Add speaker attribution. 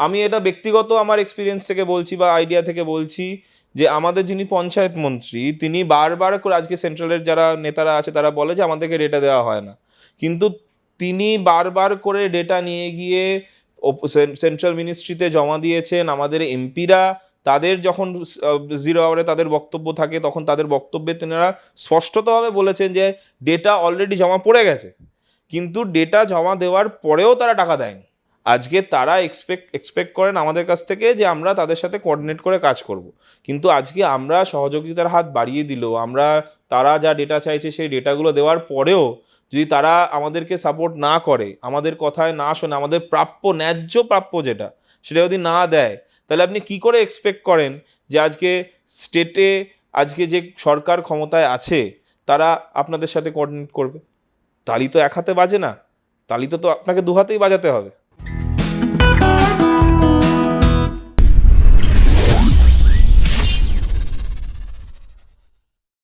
Speaker 1: আমি এটা ব্যক্তিগত আমার এক্সপিরিয়েন্স থেকে বলছি বা আইডিয়া থেকে বলছি যে আমাদের যিনি পঞ্চায়েত মন্ত্রী, তিনি বারবার করে আজকে সেন্ট্রালের যারা নেতারা আছে তারা বলে যে আমাদেরকে ডেটা দেওয়া হয় না। কিন্তু তিনি বারবার করে ডেটা নিয়ে গিয়ে সেন্ট্রাল মিনিস্ট্রিতে জমা দিয়েছেন, আমাদের এমপিরা তাদের যখন জিরো আওয়ারে তাদের বক্তব্য থাকে, তখন তাদের বক্তব্যে তেনারা স্পষ্টতভাবে বলেছেন যে ডেটা অলরেডি জমা পড়ে গেছে। কিন্তু ডেটা জমা দেওয়ার পরেও তারা টাকা দেয়নি। আজকে তারা এক্সপেক্ট এক্সপেক্ট করেন আমাদের কাছ থেকে যে আমরা তাদের সাথে কোঅর্ডিনেট করে কাজ করব। কিন্তু আজকে আমরা সহযোগিতার হাত বাড়িয়ে দিলেও আমরা তারা যা ডেটা চাইছে সেই ডেটাগুলো দেওয়ার পরেও যদি তারা আমাদেরকে সাপোর্ট না করে, আমাদের কথায় না শোনে, আমাদের প্রাপ্য, ন্যায্য প্রাপ্য যেটা, সেটা যদি না দেয়, তাহলে আপনি কি করে এক্সপেক্ট করেন যে আজকে স্টেটে আজকে যে সরকার ক্ষমতায় আছে, তারা আপনাদের সাথে কোঅর্ডিনেট করবে? তালি তো এক হাতে বাজে না, তালি তো তো আপনাকে দু হাতেই বাজাতে হবে।